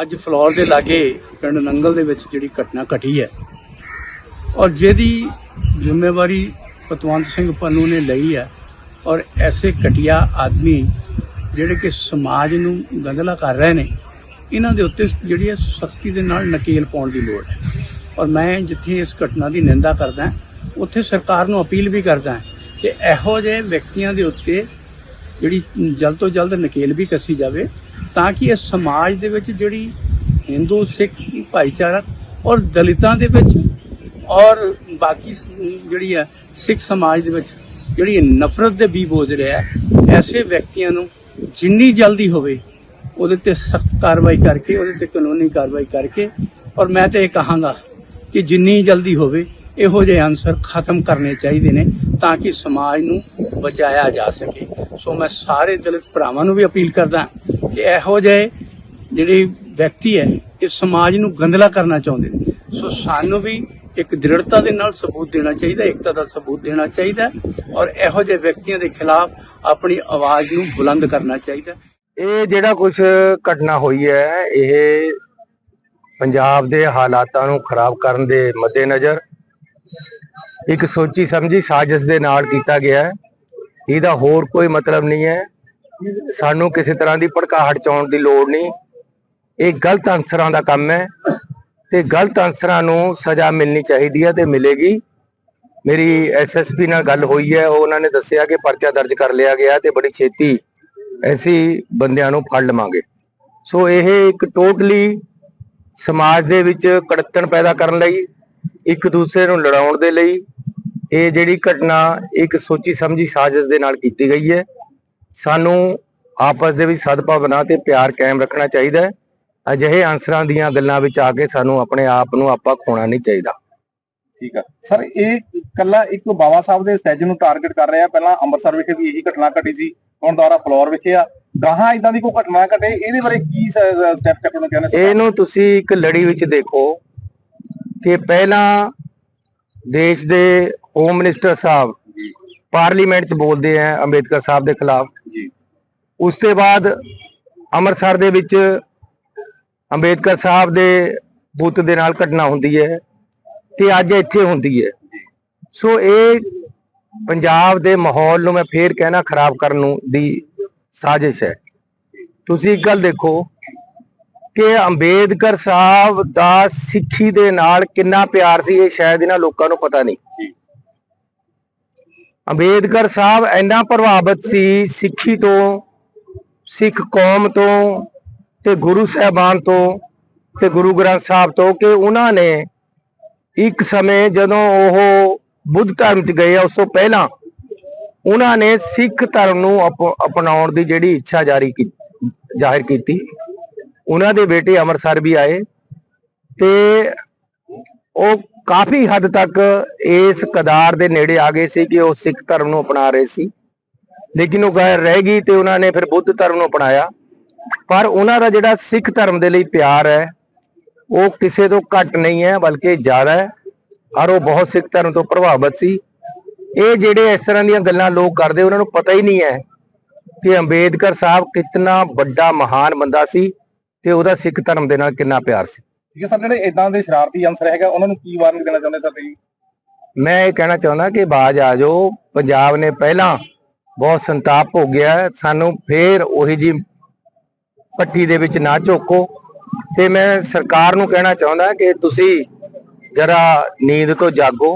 ਅੱਜ ਫਲੋਰ ਦੇ ਲਾਗੇ ਪਿੰਡ ਨੰਗਲ ਦੇ ਵਿੱਚ ਜਿਹੜੀ ਘਟਨਾ ਘਟੀ ਹੈ ਔਰ ਜਿਹਦੀ ਜ਼ਿੰਮੇਵਾਰੀ ਪਤਵੰਤ ਸਿੰਘ ਪੰਨੂ ਨੇ ਲਈ ਹੈ ਔਰ ਐਸੇ ਘਟੀਆ ਆਦਮੀ ਜਿਹੜੇ ਕਿ ਸਮਾਜ ਨੂੰ ਗੰਦਲਾ ਕਰ ਰਹੇ ਨੇ, ਇਹਨਾਂ ਦੇ ਉੱਤੇ ਜਿਹੜੀ ਹੈ ਸਖਤੀ ਦੇ ਨਾਲ ਨਕੇਲ ਪਾਉਣ ਦੀ ਲੋੜ ਹੈ। ਔਰ ਮੈਂ ਜਿੱਥੇ ਇਸ ਘਟਨਾ ਦੀ ਨਿੰਦਾ ਕਰਦਾ ਉੱਥੇ ਸਰਕਾਰ ਨੂੰ ਅਪੀਲ ਵੀ ਕਰਦਾ ਕਿ ਇਹੋ ਜਿਹੇ ਵਿਅਕਤੀਆਂ ਦੇ ਉੱਤੇ ਜਿਹੜੀ ਜਲਦ ਤੋਂ ਜਲਦ ਨਕੇਲ ਵੀ ਕੱਸੀ ਜਾਵੇ ਤਾਂ ਕਿ ਇਹ ਸਮਾਜ ਦੇ ਵਿੱਚ ਜਿਹੜੀ ਹਿੰਦੂ, ਸਿੱਖ ਭਾਈਚਾਰਾ ਔਰ ਦਲਿਤਾਂ ਦੇ ਵਿੱਚ ਔਰ ਬਾਕੀ ਜਿਹੜੀ ਹੈ ਸਿੱਖ ਸਮਾਜ ਦੇ ਵਿੱਚ ਜਿਹੜੀ ਨਫ਼ਰਤ ਦੇ ਬੀ ਬੋਝ ਰਿਹਾ ਐਸੇ ਵਿਅਕਤੀਆਂ ਨੂੰ ਜਿੰਨੀ ਜਲਦੀ ਹੋਵੇ ਉਹਦੇ ਤੇ ਸਖਤ ਕਾਰਵਾਈ ਕਰਕੇ, ਉਹਦੇ ਤੇ ਕਾਨੂੰਨੀ ਕਾਰਵਾਈ ਕਰਕੇ ਔਰ ਮੈਂ ਤੇ ਇਹ ਕਹਾਂਗਾ ਕਿ ਜਿੰਨੀ ਜਲਦੀ ਹੋਵੇ ਇਹੋ ਜਿਹੇ ਅਨਸਰ ਖਤਮ ਕਰਨੇ ਚਾਹੀਦੇ ਨੇ ਤਾਂ ਕਿ ਸਮਾਜ ਨੂੰ ਬਚਾਇਆ ਜਾ ਸਕੇ। ਸੋ ਮੈਂ ਸਾਰੇ ਦਲਿਤ ਭਰਾਵਾਂ ਨੂੰ ਵੀ ਅਪੀਲ ਕਰਦਾ ਕਿ ਇਹੋ ਜਿਹੇ ਜਿਹੜੇ ਵਿਅਕਤੀ ਹੈ, ਇਹ ਸਮਾਜ ਨੂੰ ਗੰਦਲਾ ਕਰਨਾ ਚਾਹੁੰਦੇ ਨੇ। ਸੋ ਸਾਨੂੰ ਵੀ ਇੱਕ ਦ੍ਰਿੜਤਾ ਦੇ ਨਾਲ ਸਬੂਤ ਦੇਣਾ ਚਾਹੀਦਾ, ਏਕਤਾ ਦਾ ਸਬੂਤ ਦੇਣਾ ਚਾਹੀਦਾ ਔਰ ਇਹੋ ਜਿਹੇ ਵਿਅਕਤੀਆਂ ਦੇ ਖਿਲਾਫ ਆਪਣੀ ਆਵਾਜ਼ ਨੂੰ ਬੁਲੰਦ ਕਰਨਾ ਚਾਹੀਦਾ। ਇਹ ਜਿਹੜਾ ਕੁਝ ਘਟਨਾ ਹੋਈ ਹੈ, ਇਹ ਪੰਜਾਬ ਦੇ ਹਾਲਾਤਾਂ ਨੂੰ ਖਰਾਬ ਕਰਨ ਦੇ ਮੱਦੇਨਜ਼ਰ ਇੱਕ ਸੋਚੀ ਸਮਝੀ ਸਾਜ਼ਿਸ਼ ਦੇ ਨਾਲ ਕੀਤਾ ਗਿਆ ਹੈ। ਇਹਦਾ ਹੋਰ ਕੋਈ ਮਤਲਬ ਨਹੀਂ ਹੈ। ਸਾਨੂੰ ਕਿਸੇ ਤਰ੍ਹਾਂ ਦੀ ਭੜਕਾਹਟ ਚਾਉਣ ਦੀ ਲੋੜ ਨਹੀਂ। ਇਹ ਗਲਤ ਅਨਸਰਾਂ ਦਾ ਕੰਮ ਹੈ ਤੇ ਗਲਤ ਅਨਸਰਾਂ ਨੂੰ ਸਜ਼ਾ ਮਿਲਣੀ ਚਾਹੀਦੀ ਹੈ ਤੇ ਮਿਲੇਗੀ। ਮੇਰੀ ਐਸਐਸਪੀ ਨਾਲ ਗੱਲ ਹੋਈ ਹੈ ਉਹ ਉਹਨਾਂ ਨੇ ਦੱਸਿਆ ਕਿ ਪਰਚਾ ਦਰਜ ਕਰ ਲਿਆ ਗਿਆ ਤੇ ਬੜੀ ਛੇਤੀ ਐਸੀ ਬੰਦਿਆਂ ਨੂੰ ਫੜ ਲਵਾਂਗੇ। ਸੋ ਇਹ ਇੱਕ ਟੋਟਲੀ ਸਮਾਜ ਦੇ ਵਿੱਚ ਕੜੱਤਣ ਪੈਦਾ ਕਰਨ ਲਈ, ਇੱਕ ਦੂਸਰੇ ਨੂੰ ਲੜਾਉਣ ਦੇ ਲਈ, ਇਹ ਜਿਹੜੀ ਘਟਨਾ ਇੱਕ ਸੋਚੀ ਸਮਝੀ ਸਾਜ਼ਿਸ਼ ਦੇ ਨਾਲ ਕੀਤੀ ਗਈ ਹੈ। ਸਾਨੂੰ ਆਪਸ ਦੇ ਵਿੱਚ ਸਦਭਾਵਨਾ ਤੇ ਪਿਆਰ ਕਾਇਮ ਰੱਖਣਾ ਚਾਹੀਦਾ ਹੈ। ਅਜਿਹੇ ਅਨਸਰਾਂ ਦੀਆਂ ਗੱਲਾਂ ਵਿੱਚ ਆ ਕੇ ਸਾਨੂੰ ਆਪਣੇ ਆਪ ਨੂੰ ਆਪਾਂ ਖੋਣਾ ਨਹੀਂ ਚਾਹੀਦਾ। ਠੀਕ ਆ। ਸਰ ਇਹ ਕੱਲਾ ਇੱਕ ਬਾਬਾ ਸਾਹਿਬ ਦੇ ਸਟੈਚੂ ਨੂੰ ਟਾਰਗੇਟ ਕਰ ਰਿਹਾ। ਪਹਿਲਾਂ ਅੰਮ੍ਰਿਤਸਰ ਵਿਖੇ ਵੀ ਇਹੀ ਘਟਨਾ ਘਟੀ ਸੀ। ਹੁਣ ਦੁਬਾਰਾ ਫਲੋਰ ਵਿਖੇ ਆ। ਗਾਹਾਂ ਇਦਾਂ ਦੀ ਕੋਈ ਘਟਨਾ ਘਟੇ? ਇਹਦੇ ਬਾਰੇ ਕੀ ਸਟੈਪ ਚੱਕਣ ਨੂੰ ਕਹਿੰਦੇ? ਇਹਨੂੰ ਤੁਸੀਂ ਇੱਕ ਲੜੀ ਵਿੱਚ ਦੇਖੋ ਕਿ ਪਹਿਲਾਂ ਦੇਸ਼ ਦੇ ਹੋਮ ਮਿਨਿਸਟਰ ਸਾਹਿਬ ਪਾਰਲੀਮੈਂਟ 'ਚ ਬੋਲਦੇ ਆ ਅੰਬੇਦਕਰ ਸਾਹਿਬ ਦੇ ਖਿਲਾਫ। ਉਸ ਤੋਂ ਬਾਅਦ ਅੰਮ੍ਰਿਤਸਰ ਦੇ ਵਿੱਚ ਅੰਬੇਦਕਰ ਸਾਹਿਬ ਦੇ ਬੁੱਤ ਦੇ ਨਾਲ ਘਟਨਾ ਹੁੰਦੀ ਹੈ ਤੇ ਅੱਜ ਇੱਥੇ ਹੁੰਦੀ ਹੈ। ਸੋ ਇਹ ਪੰਜਾਬ ਦੇ ਮਾਹੌਲ ਨੂੰ ਮੈਂ ਫੇਰ ਕਹਿਣਾ ਖਰਾਬ ਕਰਨ ਨੂੰ ਦੀ ਸਾਜ਼ਿਸ਼ ਹੈ। ਤੁਸੀਂ ਇੱਕ ਗੱਲ ਦੇਖੋ ਕਿ ਅੰਬੇਦਕਰ ਸਾਹਿਬ ਦਾ ਸਿੱਖੀ ਦੇ ਨਾਲ ਕਿੰਨਾ ਪਿਆਰ ਸੀ, ਇਹ ਸ਼ਾਇਦ ਇਹਨਾਂ ਲੋਕਾਂ ਨੂੰ ਪਤਾ ਨਹੀਂ। ਅੰਬੇਦਕਰ ਸਾਹਿਬ ਇੰਨਾ ਪ੍ਰਭਾਵਿਤ ਸੀ ਸਿੱਖੀ ਤੋਂ ਸਿੱਖ ਕੌਮ ਤੋਂ ਤੇ ਗੁਰੂ ਸਾਹਿਬਾਨ ਤੋਂ ਤੇ ਗੁਰੂ ਗ੍ਰੰਥ ਸਾਹਿਬ ਤੋਂ ਕਿ ਉਹਨਾਂ ਨੇ ਇੱਕ ਸਮੇਂ ਜਦੋਂ ਉਹ ਬੁੱਧ ਧਰਮ ਚ ਗਏ ਉਸ ਤੋਂ ਪਹਿਲਾਂ ਉਹਨਾਂ ਨੇ ਸਿੱਖ ਧਰਮ ਨੂੰ ਅਪ- ਅਪਣਾਉਣ ਦੀ ਜਿਹੜੀ ਇੱਛਾ ਜਾਰੀ ਕੀਤੀ ਜ਼ਾਹਿਰ ਕੀਤੀ। ਉਹਨਾਂ ਦੇ ਬੇਟੇ ਅੰਮ੍ਰਿਤਸਰ ਵੀ ਆਏ ਤੇ ਉਹ ਕਾਫੀ ਹੱਦ ਤੱਕ ਇਸ ਕਦਾਰ ਦੇ ਨੇੜੇ ਆ ਗਏ ਸੀ ਕਿ ਉਹ ਸਿੱਖ ਧਰਮ ਨੂੰ ਅਪਣਾ ਰਹੇ ਸੀ। ਲੇਕਿਨ ਉਹ ਗੈਰ ਰਹਿ ਗਈ ਤੇ ਉਹਨਾਂ ਨੇ ਫਿਰ ਬੁੱਧ ਧਰਮ ਨੂੰ ਅਪਣਾਇਆ। ਪਰ ਉਹਨਾਂ ਦਾ ਜਿਹੜਾ ਸਿੱਖ ਧਰਮ ਦੇ ਲਈ ਪਿਆਰ ਹੈ ਉਹ ਕਿਸੇ ਤੋਂ ਘੱਟ ਨਹੀਂ ਹੈ ਬਲਕਿ ਜ਼ਿਆਦਾ ਹੈ। ਔਰ ਉਹ ਬਹੁਤ ਸਿੱਖ ਧਰਮ ਤੋਂ ਪ੍ਰਭਾਵਿਤ ਸੀ। ਇਹ ਜਿਹੜੇ ਇਸ ਤਰ੍ਹਾਂ ਦੀਆਂ ਗੱਲਾਂ ਲੋਕ ਕਰਦੇ ਉਹਨਾਂ ਨੂੰ ਪਤਾ ਹੀ ਨਹੀਂ ਹੈ ਕਿ ਅੰਬੇਦਕਰ ਸਾਹਿਬ ਕਿੰਨਾ ਵੱਡਾ ਮਹਾਨ ਬੰਦਾ ਸੀ ਤੇ ਉਹਦਾ ਸਿੱਖ ਧਰਮ ਦੇ ਨਾਲ ਕਿੰਨਾ ਪਿਆਰ ਸੀ। ਠੀਕ ਹੈ ਸਰ ਜਿਹੜੇ ਇਦਾਂ ਦੇ ਸ਼ਰਾਰਤੀ ਅੰਸਰ ਹੈਗਾ ਉਹਨਾਂ ਨੂੰ ਕੀ ਵਾਰਨਿੰਗ ਦੇਣਾ ਚਾਹੁੰਦੇ ਸਰ ਤੁਸੀਂ? ਮੈਂ ਇਹ ਕਹਿਣਾ ਚਾਹੁੰਦਾ ਕਿ ਬਾਜ ਆ ਜਾਓ। ਪੰਜਾਬ ਨੇ ਪਹਿਲਾਂ ਬਹੁਤ ਸੰਤਾਪ ਹੋ ਗਿਆ ਸਾਨੂੰ ਫੇਰ ਉਹੀ ਜੀ ਪੱਟੀ ਦੇ ਵਿੱਚ ਨਾ ਝੋਕੋ ਤੇ ਮੈਂ ਸਰਕਾਰ ਨੂੰ ਕਹਿਣਾ ਚਾਹੁੰਦਾ ਕਿ ਤੁਸੀਂ ਜਰਾ ਨੀਂਦ ਤੋਂ ਜਾਗੋ।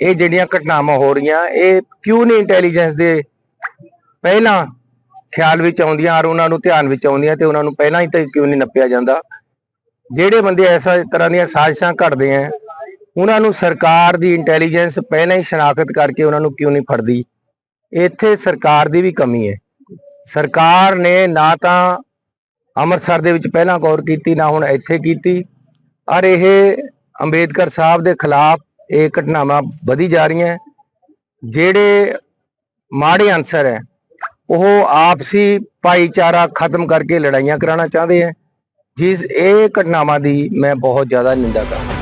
ਇਹ ਜਿਹੜੀਆਂ ਘਟਨਾਵਾਂ ਹੋ ਰਹੀਆਂ, ਇਹ ਕਿਉਂ ਨਹੀਂ ਇੰਟੈਲੀਜੈਂਸ ਦੇ ਪਹਿਲਾਂ ਖਿਆਲ ਵਿੱਚ ਆਉਂਦੀਆਂ ਔਰ ਉਹਨਾਂ ਨੂੰ ਧਿਆਨ ਵਿੱਚ ਆਉਂਦੀਆਂ ਤੇ ਉਹਨਾਂ ਨੂੰ ਪਹਿਲਾਂ ਹੀ ਤਾਂ ਕਿਉਂ ਨਹੀਂ ਨੱਪਿਆ ਜਾਂਦਾ? ਜਿਹੜੇ ਬੰਦੇ ਐਸਾ ਤਰ੍ਹਾਂ ਦੀਆਂ ਸਾਜ਼ਿਸ਼ਾਂ ਘੜਦੇ ਆ ਉਹਨਾਂ ਨੂੰ ਸਰਕਾਰ ਦੀ ਇੰਟੈਲੀਜੈਂਸ ਪਹਿਲਾਂ ਹੀ ਸ਼ਨਾਖਤ ਕਰਕੇ ਉਹਨਾਂ ਨੂੰ ਕਿਉਂ ਨਹੀਂ ਫੜਦੀ? ਇੱਥੇ ਸਰਕਾਰ ਦੀ ਵੀ ਕਮੀ ਹੈ। ਸਰਕਾਰ ਨੇ ਨਾ ਤਾਂ ਅੰਮ੍ਰਿਤਸਰ ਦੇ ਵਿੱਚ ਪਹਿਲਾਂ ਗੌਰ ਕੀਤੀ, ਨਾ ਹੁਣ ਇੱਥੇ ਕੀਤੀ। ਔਰ ਇਹ ਅੰਬੇਦਕਰ ਸਾਹਿਬ ਦੇ ਖਿਲਾਫ ਇਹ ਘਟਨਾਵਾਂ ਵਧੀ ਜਾ ਰਹੀਆਂ ਜਿਹੜੇ ਮਾੜੇ ਅਨਸਰ ਹੈ, ਉਹ ਆਪਸੀ ਭਾਈਚਾਰਾ ਖਤਮ ਕਰਕੇ ਲੜਾਈਆਂ ਕਰਾਉਣਾ ਚਾਹੁੰਦੇ ਹੈ। ਜਿਸ ਇਹ ਘਟਨਾਵਾਂ ਦੀ ਮੈਂ ਬਹੁਤ ਜ਼ਿਆਦਾ ਨਿੰਦਾ ਕਰਦਾ